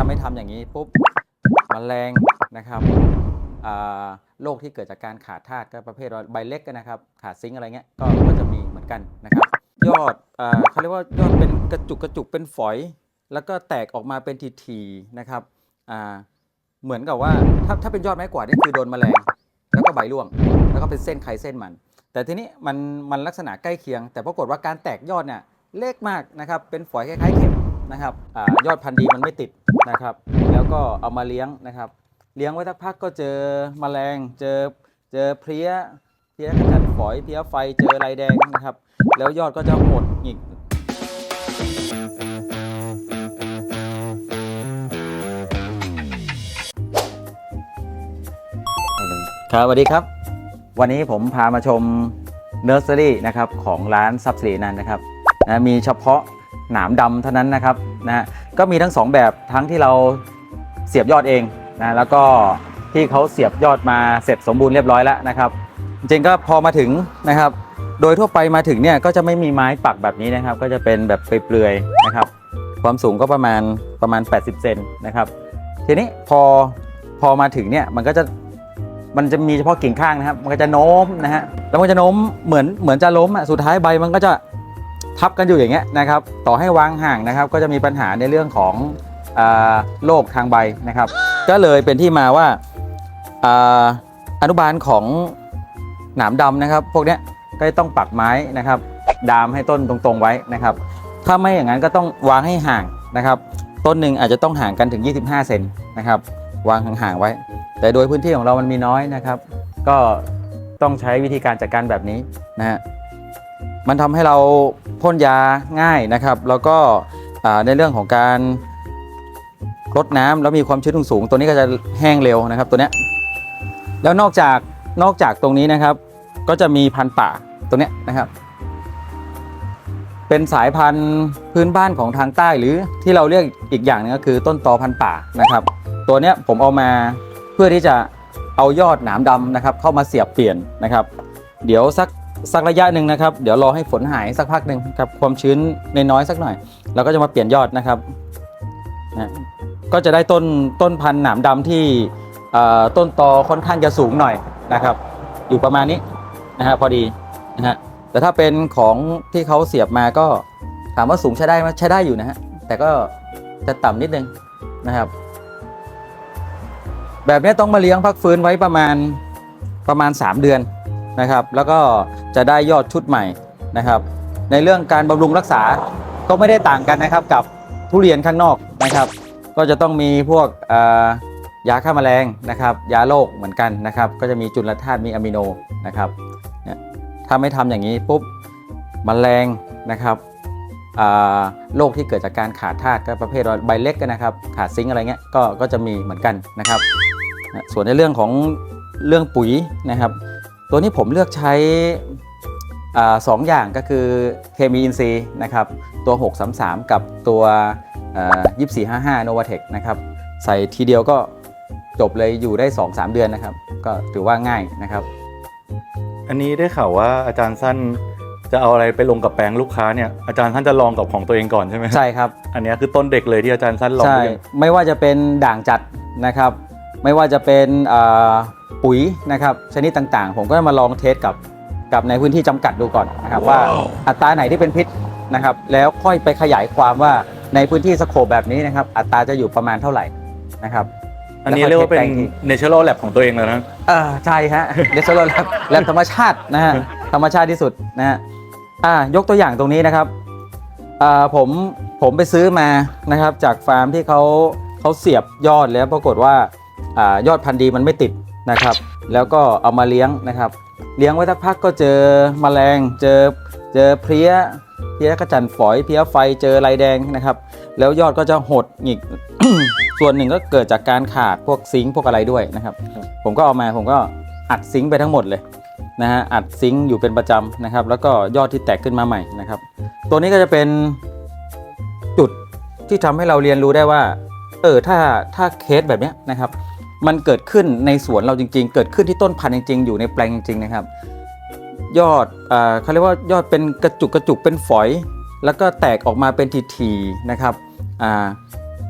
ถ้าไม่ทำอย่างนี้ปุ๊บมแมลงนะครับโรคที่เกิดจากการขาดธาตุก็ประเภทใบเล็กนะครับ ขาดซิงอะไรเงี้ยก็ก็จะมีเหมือนกันนะครับ ยอดเขาเรียกว่ายอดเป็นกระจุกกระจุกเป็นฝอย แล้วก็แตกออกมาเป็นทีๆนะครับเหมือนกับว่าถ้าถ้าเป็นยอดไม้กวาดนี่คือโดนแมลงแล้วก็ใบร่วง แล้วก็เป็นเส้นใครเส้นมัน แต่ทีนี้มันมันลักษณะใกล้เคียง แต่ปรากฏว่าการแตกยอดเนี่ยเล็กมากนะครับเป็นฝอยคล้ายๆเข็ม นะครับอยอดพันธุ์ดีมันไม่ติดนะครับ แล้วก็เอามาเลี้ยงนะครับ เลี้ยงไว้สักพักก็เจอแมลง เจอเจอเพลี้ยเพลี้ยกระจัดฝอยเพลี้ยไฟเจอลายแดงนะครับ แล้วยอดก็จะหดหงิกครับสวัสดีครับ วันนี้ผมพามาชมเนอร์เซอรี่นะครับของร้านซับซีนันนะครับนะมีเฉพาะ หนามดำเท่านั้นนะครับนะฮะก็มีทั้งสองแบบทั้งที่เราเสียบยอดเองนะแล้วก็ที่เขาเสียบยอดมาเสร็จสมบูรณ์เรียบร้อยแล้วนะครับ จริงๆก็พอมาถึงนะครับ โดยทั่วไปมาถึงเนี่ยก็จะไม่มีไม้ปักแบบนี้นะครับ ก็จะเป็นแบบเปลือยๆนะครับ ความสูงก็ประมาณประมาณ 80 เซนนะครับ ทีนี้พอพอมาถึงเนี่ยมันก็จะมันจะมีเฉพาะกิ่งข้างนะครับ มันก็จะโน้มนะฮะแล้วมันจะโน้มเหมือนเหมือนจะล้มอะสุดท้ายใบมันก็จะ ทับกันอยู่อย่างเงี้ยนะครับต่อให้วางห่างนะครับ ก็จะมีปัญหาในเรื่องของอโรคทางใบนะครับ ก็เลยเป็นที่มาว่าออนุบาลของหนามดำนะครับ พวกเนี้ยก็ต้องปักไม้นะครับ ดามให้ต้นตรงๆไว้นะครับ ถ้าไม่อย่างนั้นก็ต้องวางให้ห่างนะครับ ต้นหนึ่งอาจจะต้องห่างกันถึง 25 เซนนะครับ วางห่างๆไว้ แต่โดยพื้นที่ของเรามันมีน้อยนะครับ ก็ต้องใช้วิธีการจัดการแบบนี้นะฮะมันทำให้เรา พ่นยาง่ายนะครับ แล้วก็ในเรื่องของการรดน้ำแล้วมีความชื้นสูง ตัวนี้ก็จะแห้งเร็วนะครับตัวเนี้แล้วนอกจากนอกจากตรงนี้นะครับ ก็จะมีพันธุ์ป่าตัวเนี้นะครับ เป็นสายพันธุ์พื้นบ้านของทางใต้หรือที่เราเรียกอีกอย่างหนึงก็คือต้นตอพันธุ์ป่านะครับ ตัวเนี้ผมเอามาเพื่อที่จะเอายอดหนามดำนะครับ เข้ามาเสียบเปลี่ยนนะครับ เดี๋ยวสัก สักระยะหนึ่งนะครับ เดี๋ยวรอให้ฝนหายสักพักหนึ่งครับความชื้นนน้อยสักหน่อยเราก็จะมาเปลี่ยนยอดนะครับนะก็จะได้ต้นต้นพันธุ์หนามดำที่ต้นตอค่อนข้างจะสูงหน่อยนะครับ อยู่ประมาณนี้นะฮะพอดีนะฮะแต่ถ้าเป็นของที่เขาเสียบมาก็ถามว่าสูงใช้ได้ไหมใช้ได้อยู่นะฮะแต่ก็จะต่ำนิดนึงนะครับ แบบนี้ต้องมาเลี้ยงพักฟื้นไว้ประมาณประมาณ 3 เดือน นะครับ แล้วก็จะได้ยอดชุดใหม่นะครับ ในเรื่องการบำรุงรักษาก็ไม่ได้ต่างกันนะครับกับทุเรียนข้างนอกนะครับ ก็จะต้องมีพวกยาฆ่าแมลงนะครับ ยาโรคเหมือนกันนะครับ ก็จะมีจุลธาตุมีอะมิโนนะครับถ้าไม่ทำอย่างนี้ปุ๊บมแมลงนะครับโรคที่เกิดจากการขาดธาตุก็ประเภทใบเล็กกันนะครับ ขาดซิงอะไรเงี้ยก็ก็จะมีเหมือนกันนะครับ ส่วนในเรื่องของเรื่องปุ๋ยนะครับ ตัวนี้ผมเลือกใช้อาสองอย่างก็คือเคมีอินทรีย์นะครับตัว 633 กับตัวยี่สี่ห้าห้าโนวาเทคนะครับใส่ทีเดียวก็จบเลยอยู่ได้ 2-3 เดือนนะครับ ก็ถือว่าง่ายนะครับ อันนี้ได้ข่าวว่าอาจารย์สั้นจะเอาอะไรไปลงกับแปลงลูกค้าเนี่ยอาจารย์ท่านจะลองกับของตัวเองก่อนใช่ไหมใช่ครับ อันเนี้ยคือต้นเด็กเลยที่อาจารย์สั้นลองใช่ไปเลยไม่ว่าจะเป็นด่างจัดนะครับ ไม่ว่าจะเป็นอ่า ปุ๋ยนะครับชนิดต่างๆ ผมก็มาลองเทสกับกับในพื้นที่จำกัดดูก่อนนะครับว่าอัตราไหนที่เป็นพิษนะครับ แล้วค่อยไปขยายความว่าในพื้นที่สโคปแบบนี้นะครับ อัตราจะอยู่ประมาณเท่าไหร่นะครับ อันนี้เรียกว่าเป็น natural lab ของตัวเองแล้วนะเออใช่ฮะเดซโลแลบแลบธรรมชาตินะฮะธรรมชาติที่สุดนะฮะอ่ายกตัวอย่างตรงนี้นะครับอ่าผมผมไปซื้อมานะครับ จากฟาร์มที่เขาเขาเสียบยอดแล้วปรากฏว่าอ่ายอดพันธุ์ดีมันไม่ติด นะครับ แล้วก็เอามาเลี้ยงนะครับ เลี้ยงไว้สักพักก็เจอแมลง เจอเจอเพลี้ยเพี้ยกระจันฝอยเพี้ยไฟเจอลายแดงนะครับ แล้วยอดก็จะหดหงิก ส่วนหนึ่งก็เกิดจากการขาดพวกซิงค์พวกอะไรด้วยนะครับ ผมก็เอามาผมก็อัดซิงค์ไปทั้งหมดเลยนะฮะอัดซิงค์อยู่เป็นประจำนะครับ แล้วก็ยอดที่แตกขึ้นมาใหม่นะครับ ตัวนี้ก็จะเป็นจุดที่ทำให้เราเรียนรู้ได้ว่า เออถ้าถ้าเคสแบบนี้นะครับ มันเกิดขึ้นในสวนเราจริง ๆ เกิดขึ้นที่ต้นพันธุ์จริง ๆ อยู่ในแปลงจริงๆนะครับ ยอดอ่าเขาเรียกว่ายอดเป็นกระจุกกระจุกเป็นฝอย แล้วก็แตกออกมาเป็นทีๆนะครับอ่า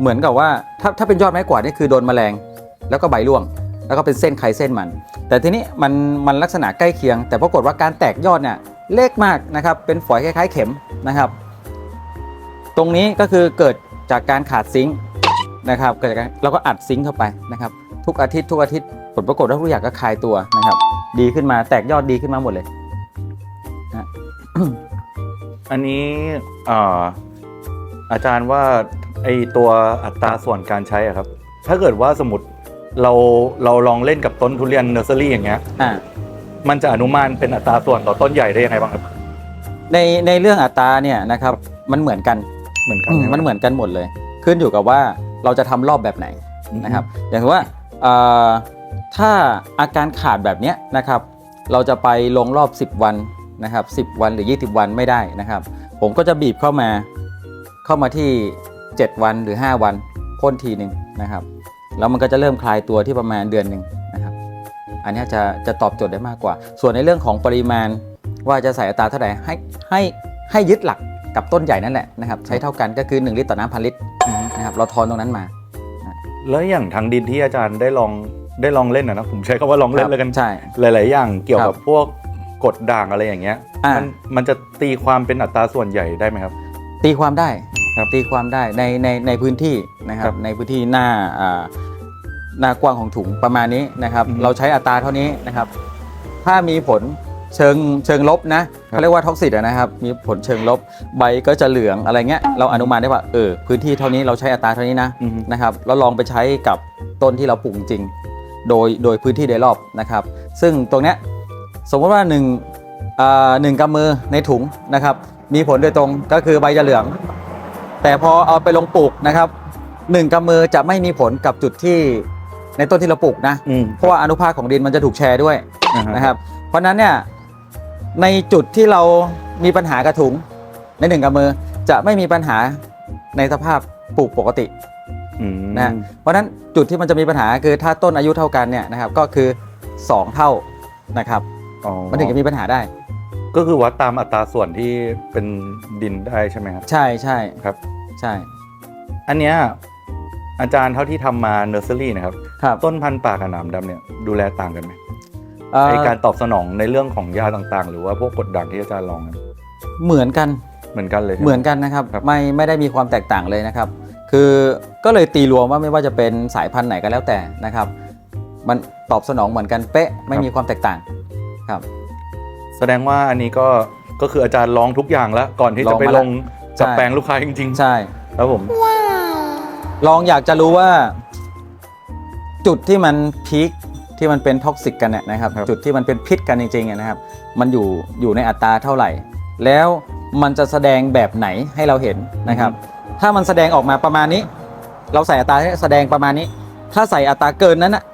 เหมือนกับว่าถ้าถ้าเป็นยอดไม้กวาดนี่คือโดนแมลง แล้วก็ใบร่วง แล้วก็เป็นเส้นใครเส้นมัน แต่ทีนี้มันมันลักษณะใกล้เคียง แต่ปรากฏว่าการแตกยอดเนี่ยเล็กมากนะครับ เป็นฝอยคล้าย ๆ เข็มนะครับ ตรงนี้ก็คือเกิดจากการขาดซิงค์นะครับเกิดจากการเราก็อัดซิงค์เข้าไปนะครับ ทุกอาทิตย์ทุกอาทิตย์ผลปรากฏว่าทุกอย่างก็คลายตัวนะครับ ดีขึ้นมาแตกยอดดีขึ้นมาหมดเลยอันนี้อ่าอาจารย์ว่าไอตัวอัตราส่วนการใช้อะครับ ถ้าเกิดว่าสมมติเราเราลองเล่นกับต้นทุเรียนเนอร์เซอรี่อย่างเงี้ย อ่า มันจะอนุมานเป็นอัตราส่วนต่อต้นใหญ่ได้ยังไงบ้างครับ ในในเรื่องอัตราเนี่ยนะครับมันเหมือนกันเหมือนกันอืมใช่ไหมันเหมือนกันหมดเลย ขึ้นอยู่กับว่าเราจะทำรอบแบบไหนนะครับ อย่างที่ว่าเอ่อ ถ้าอาการขาดแบบนี้นะครับ เราจะไปลงรอบ 10 วันนะครับ10 วันหรือ 20 วันไม่ได้นะครับ ผมก็จะบีบเข้ามาเข้ามาที่ 7 วันหรือ 5 วันพ่นทีหนึ่งนะครับแล้วมันก็จะเริ่มคลายตัวที่ประมาณเดือนหนึ่งนะครับอันนี้จะจะตอบโจทย์ได้มากกว่า ส่วนในเรื่องของปริมาณว่าจะใส่อัตราเท่าไหร่ให้ให้ให้ยึดหลักกับต้นใหญ่นั่นแหละนะครับใช้เท่ากันก็คือ 1 ลิตรต่อน้ำพันลิตรนะครับเราทอนตรงนั้นมา แล้วอย่างทางดินที่อาจารย์ได้ลองได้ลองเล่นนะนะผมใช้คำว่าลองเล่นเลยกันใช่หลาย ๆ อย่างเกี่ยวกับครับพวกกฎด่างอะไรอย่างเงี้ยอ่ามัมันมันจะตีความเป็นอัตราส่วนใหญ่ได้ไหมครับ ตีความได้ครับตีความได้ในในในพื้นที่นะครัครับบในพื้นที่หน้าอ่าหน้ากว้างของถุงประมาณนี้นะครับอืมเราใช้อัตราเท่านี้นะครับ ถ้ามีผล เชิงเชิงลบนะเขาเรียกว่าท็อกซิตนะครับ มีผลเชิงลบใบก็จะเหลืองอะไรเงี้ยเราอนุมานได้ว่าเออพื้นที่เท่านี้เราใช้อัตราเท่านี้นะอืมนะครับแล้วลองไปใช้กับต้นที่เราปลูกจริง โดยโดยพื้นที่โดยรอบนะครับ ซึ่งตรงเนี้ยสมมติว่า1นึ่งอ่าหนึ่งกำมือในถุงนะครับ มีผลโดยตรงก็คือใบจะเหลือง แต่พอเอาไปลงปลูกนะครับหนึ่งกำมือจะไม่มีผลกับจุดที่ในต้นที่เราปลูกนะ อืมเพราะว่าอนุภาคของดินมันจะถูกแชร์ด้วยอ่าฮะนะครับ เพราะฉะนั้นเนี่ย ในจุดที่เรามีปัญหากระถุงในหนึ่งกำมือจะไม่มีปัญหาในสภาพปลูกปกติอืมนะเพราะฉะนั้นจุดที่มันจะมีปัญหาคือถ้าต้นอายุเท่ากันเนี่ยนะครับก็คือ 2 เท่านะครับอ๋อมันถึงจะมีปัญหาได้ ก็คือวัดตามอัตราส่วนที่เป็นดินได้ใช่ไหมครับใช่ใช่ครับใช่ อันเนี้ยอาจารย์เท่าที่ทำมาเนอร์เซอรี่นะครับครับต้นพันธุ์ป่ากับหนามดำเนี่ยดูแลต่างกันไหมเอ่อ ในการตอบสนองในเรื่องของยาต่างๆ หรือว่าพวกกฎด่างที่อาจารย์ลองกันเหมือนกันเหมือนกันเลยใช่เหมือนกันนะครับครับไม่ไม่ได้มีความแตกต่างเลยนะครับ คือก็เลยตีรวมว่าไม่ว่าจะเป็นสายพันธุ์ไหนก็แล้วแต่นะครับ มันตอบสนองเหมือนกันเป๊ะไม่มีความแตกต่างครับ แสดงว่าอันนี้ก็ก็คืออาจารย์ลองทุกอย่างแล้ว ก่อนที่ลจะองไปมาลแล้วงกับใช่แปลงลูกค้าจริงใช่ๆครับผมลองอยากจะรู้ว่า จุดที่มันพีค ที่มันเป็นท็อกซิกกันเนี่ยนะครับครับจุดที่มันเป็นพิษกันจริงๆอะนะครับ มันอยู่อยู่ในอัตราเท่าไหร่ แล้วมันจะแสดงแบบไหนให้เราเห็นนะครับ ถ้ามันแสดงออกมาประมาณนี้ เราใส่อัตราให้แสดงประมาณนี้ ถ้าใส่อัตราเกินนั้นอะ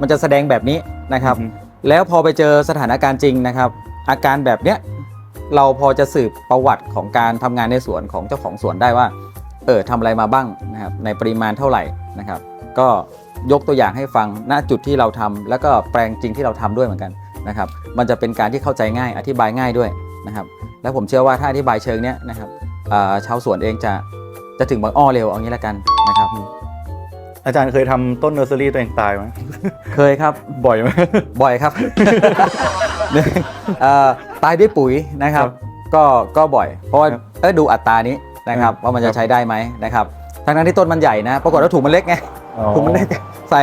มันจะแสดงแบบนี้นะครับอืมแล้วพอไปเจอสถานการณ์จริงนะครับ อาการแบบเนี้ยเราพอจะสืบประวัติของการทำงานในสวนของเจ้าของสวนได้ว่า เออทำอะไรมาบ้างนะครับ ในปริมาณเท่าไหร่นะครับ ก็ ยกตัวอย่างให้ฟังณจุดที่เราทำแล้วก็แปลงจริงที่เราทำด้วยเหมือนกันนะครับมันจะเป็นการที่เข้าใจง่ายอธิบายง่ายด้วยนะครับแล้วผมเชื่อว่าถ้าอธิบายเชิงเนี้ยนะครับอ่าชาวสวนเองจะจะถึงบางอ้อเร็วเอางี้ละกันนะครับ อาจารย์เคยทำต้นเนอร์เซอรี่ตัวเองตายไหมเคยครับบ่อยไหมบ่อยครับหนึ่งเอ่อตายด้วยปุ๋ยนะครับครับ ก็ก็บ่อย เพราะว่าครับเออดูอัตรานี้นะครับครับว่ามันครัจะบใช้ได้ไหมนะครับทั้งนั้นที่ต้นมันใหญ่นะปรากฏว่าถุงมันเล็กไงอ๋อถุงมันเล็ก ใส่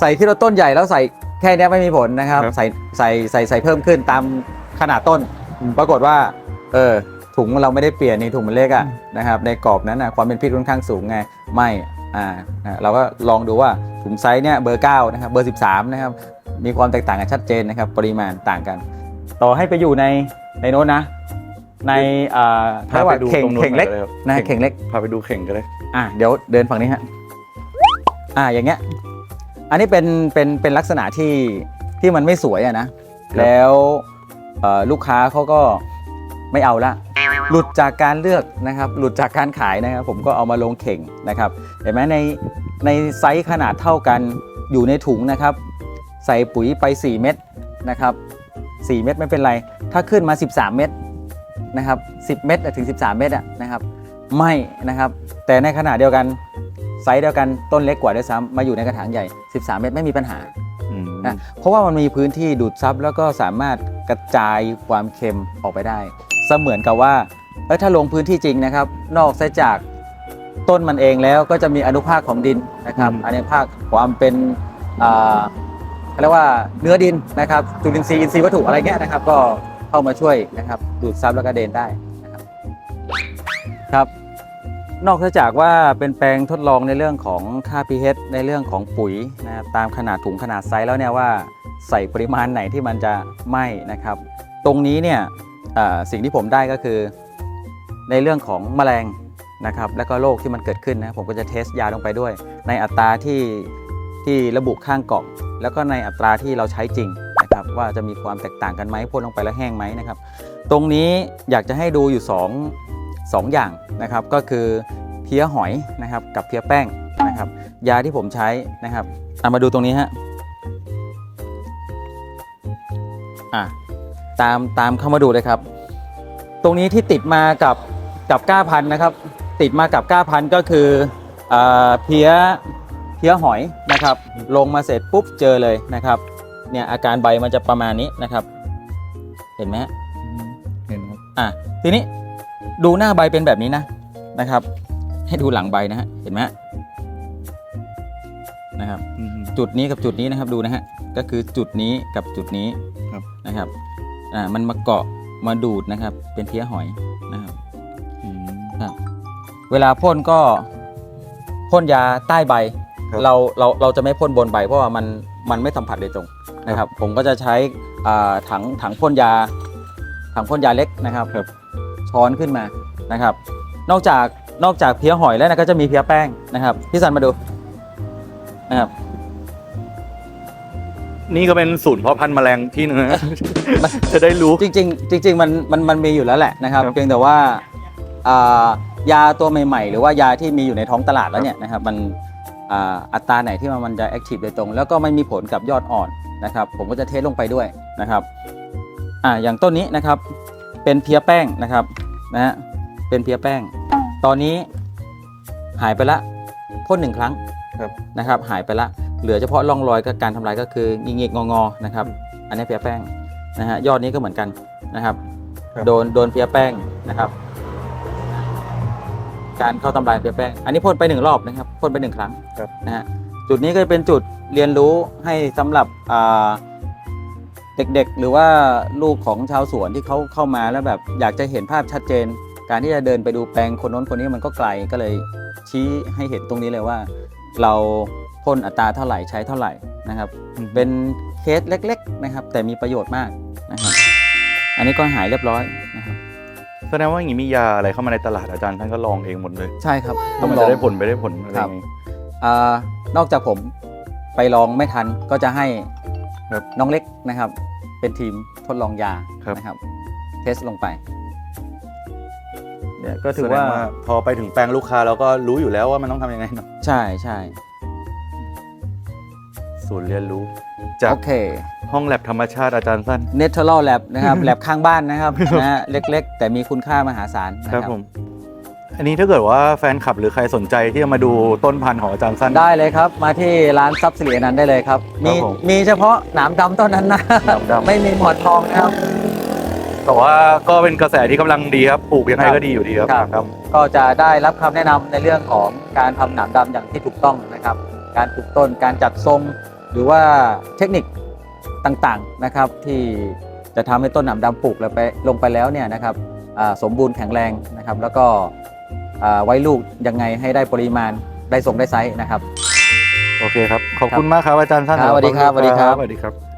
ใส่ที่เราต้นใหญ่แล้วใส่แค่เนี้ยไม่มีผลนะครับ ครับ ใส่ใส่ใส่ใส่เพิ่มขึ้นตามขนาดต้นอืมปรากฏว่า เออถุงเราไม่ได้เปลี่ยนนี่ถุงมันเล็กอะนะครับ ในกรอบนั้นนะความเป็นพิษค่อนข้างสูงไงไม่อ่านะเราก็ลองดูว่าถุงไซส์เนี่ยเบอร์9นะครับเบอร์ 13นะครับมีความแตกต่างกันชัดเจนนะครับ ปริมาณต่างกัน ต่อให้ไปอยู่ในในโน้นนะ ในอ่าพาไปดูเข่งตรงนู้นเข่งเล็กหน่อยได้ครับนะฮะเข่งเล็ก พาไปดูเข่งก็ได้ อะเดี๋ยวเดินฝั่งนี้ฮะ อ่าอย่างเงี้ย อันนี้เป็นเป็นเป็นลักษณะที่ที่มันไม่สวยอะนะแล้วเอ่อลูกค้าเขาก็ไม่เอาละ หลุดจากการเลือกนะครับ หลุดจากการขายนะครับ ผมก็เอามาลงเข่งนะครับ เห็นไหมในในไซส์ขนาดเท่ากันอยู่ในถุงนะครับ ใส่ปุ๋ยไป 4 เม็ดนะครับ 4 เม็ดไม่เป็นไร ถ้าขึ้นมา 13 เม็ดนะครับ 10 เม็ดถึง 13 เม็ดอะนะครับ ไม่นะครับ แต่ในขณะเดียวกัน ไซส์เดียวกันต้นเล็กกว่าด้วยซ้ำมาอยู่ในกระถางใหญ่ 13 เมตรไม่มีปัญหาอืมนะเพราะว่ามันมีพื้นที่ดูดซับแล้วก็สามารถกระจายความเค็มออกไปได้ เสมือนกับว่าเอ้ยถ้าลงพื้นที่จริงนะครับ นอกจากต้นมันเองแล้วก็จะมีอนุภาคของดินนะครับอนุภาคความเป็นอ่าเขาเรียกว่าเนื้อดินนะครับจุลินทรีย์อินทรีย์วัตถุอะไรเงี้ยนะครับ ก็เข้ามาช่วยนะครับดูดซับแล้วก็เดนได้นะครับครับ นอกจากว่าเป็นแปลงทดลองในเรื่องของค่า pH ในเรื่องของปุ๋ยนะครับตามขนาดถุงขนาดไซส์แล้วเนี่ยว่าใส่ปริมาณไหนที่มันจะไหม้นะครับ ตรงนี้เนี่ยสิ่งที่ผมได้ก็คือ ในเรื่องของแมลงนะครับและก็โรคที่มันเกิดขึ้นนะผมก็จะเทสยาลงไปด้วย ในอัตราที่ที่ระบุข้างกล่อง แล้วก็ในอัตราที่เราใช้จริงนะครับว่าจะมีความแตกต่างกันไหมพ่นลงไปแล้วแห้งไหมนะครับ ตรงนี้อยากจะให้ดูอยู่ 2 2 อย่างนะครับก็คือเพี้ยหอยนะครับกับเพี้ยแป้งนะครับยาที่ผมใช้นะครับเอามาดูตรงนี้ฮะอะตามตามเข้ามาดูเลยครับ ตรงนี้ที่ติดมากับกับก้าพันธุ์นะครับ ติดมากับก้าพันธุ์ก็คืออาเพี้ยเพี้ยหอยนะครับ ลงมาเสร็จปุ๊บเจอเลยนะครับเนี่ยอาการใบมันจะประมาณนี้นะครับ เห็นไหมฮะเห็นครับอะทีนี้ ดูหน้าใบเป็นแบบนี้นะนะครับ ให้ดูหลังใบนะฮะเห็นไหมฮะนะครับอืมจุดนี้กับจุดนี้นะครับดูนะฮะก็คือจุดนี้กับจุดนี้ครับนะครับอ่ามันมาเกาะมาดูดนะครับ เป็นเพี้ยหอยนะครับอืมครับเวลาพ่นก็พ่นยาใต้ใบครับเราเราเราจะไม่พ่นบนใบ เพราะว่ามันมันไม่สัมผัสโดยตรงนะครับ ผมก็จะใช้อ่าถังถังพ่นยาถังพ่นยาเล็กนะครับครับ ช้อนขึ้นมานะครับ นอกจากนอกจากเพี้ยหอยแล้วนะก็จะมีเพี้ยแป้งนะครับพี่สันมาดูนะครับนี่ก็เป็นศูนย์เพาะพันธุ์แมลงที่หนึงนะ จะได้รู้ จริงๆจริง ๆ มันมันมันมีอยู่แล้วแหละนะครับครับเพียงแต่ว่าอ่ายาตัวใหม่ๆ หรือว่ายาที่มีอยู่ในท้องตลาดแล้วเนี่ยนะครับมันอ่าอัตราไหนที่มันมันจะแอคทีฟโดยตรง แล้วก็ไม่มีผลกับยอดอ่อนนะครับ ผมก็จะเทสลงไปด้วยนะครับอ่าอย่างต้นนี้นะครับ เป็นเพี้ยแป้งนะครับนะฮะเป็นเพี้ยแป้ง ตอนนี้หายไปละพ่นหนึ่งครั้งครับนะครับ หายไปละเหลือเฉพาะร่องรอยกับการทำลายก็คืองิงๆงอๆนะครับ อันนี้เพี้ยแป้งนะฮะยอดนี้ก็เหมือนกันนะครับครับโดนโดนเพี้ยแป้งนะครับ การเข้าทำลายเพี้ยแป้ง อันนี้พ่นไปหนึ่งรอบนะครับพ่นไปหนึ่งครั้งครับนะฮะจุดนี้ก็จะเป็นจุดเรียนรู้ให้สำหรับอ่า เด็กๆ หรือว่าลูกของชาวสวนที่เขาเข้ามาแล้วแบบอยากจะเห็นภาพชัดเจน การที่จะเดินไปดูแปลงคนโน้นคนนี้มันก็ไกลก็เลยชี้ให้เห็นตรงนี้เลยว่า เราพ่นอัตราเท่าไหร่ใช้เท่าไหร่นะครับ เป็นเคสเล็ก ๆนะครับ แต่มีประโยชน์มากนะครับอันนี้ก็หายเรียบร้อยนะครับแสดงว่าอย่างนี้มียาอะไรเข้ามาในตลาดอาจารย์ท่านก็ลองเองหมดเลยใช่ครับถ้ามันลอจะงได้ผลไปได้ผลอะไรครับอย่างงี้อ่านอกจากผมไปลองไม่ทันก็จะให้ ครับน้องเล็กนะครับ เป็นทีมทดลองยาครับ นะครับ เทสลงไป เนี่ยก็ถือว่าแสดงว่าพอไปถึงแปลงลูกค้าเราก็รู้อยู่แล้วว่ามันต้องทำยังไงเนาะใช่ใช่ศูนย์เรียนรู้ จากโอเค ห้องแลบธรรมชาติอาจารย์สั้น Natural Lab นะครับ แลบข้างบ้านนะครับนะฮะเล็กๆ แต่มีคุณค่ามหาศาลนะคครัรับบผม อันนี้ถ้าเกิดว่าแฟนคลับหรือใครสนใจที่จะมาดูต้นพันธุ์ของอาจารย์สั้น ได้เลยครับ มาที่ร้านซับสิริอนันต์ได้เลยครับ มีครับผมมีเฉพาะหนามดำเท่านั้นนะ หนามดำ ไม่มีหมอนทองนะครับ แต่ว่าก็เป็นกระแสที่กำลังดีครับปลูกยังไงครับก็ดีอยู่ดีครับครับครับ ก็จะได้รับคำแนะนำในเรื่องของการทำหนามดำอย่างที่ถูกต้องนะครับ การปลูกต้นการจัดทรง หรือว่าเทคนิคต่างๆนะครับ ที่จะทำให้ต้นหนามดำปลูกแล้วไปลงไปแล้วเนี่ยนะครับอ่าสมบูรณ์แข็งแรงนะครับ แล้วก็อ่า ไว้ลูกยังไงให้ได้ปริมาณได้ทรงได้ไซส์นะครับ โอเคครับ ขอบคุณมากครับอาจารย์สั้นครับสวัสดีครับสวัสดีครับ สวัสดีครับ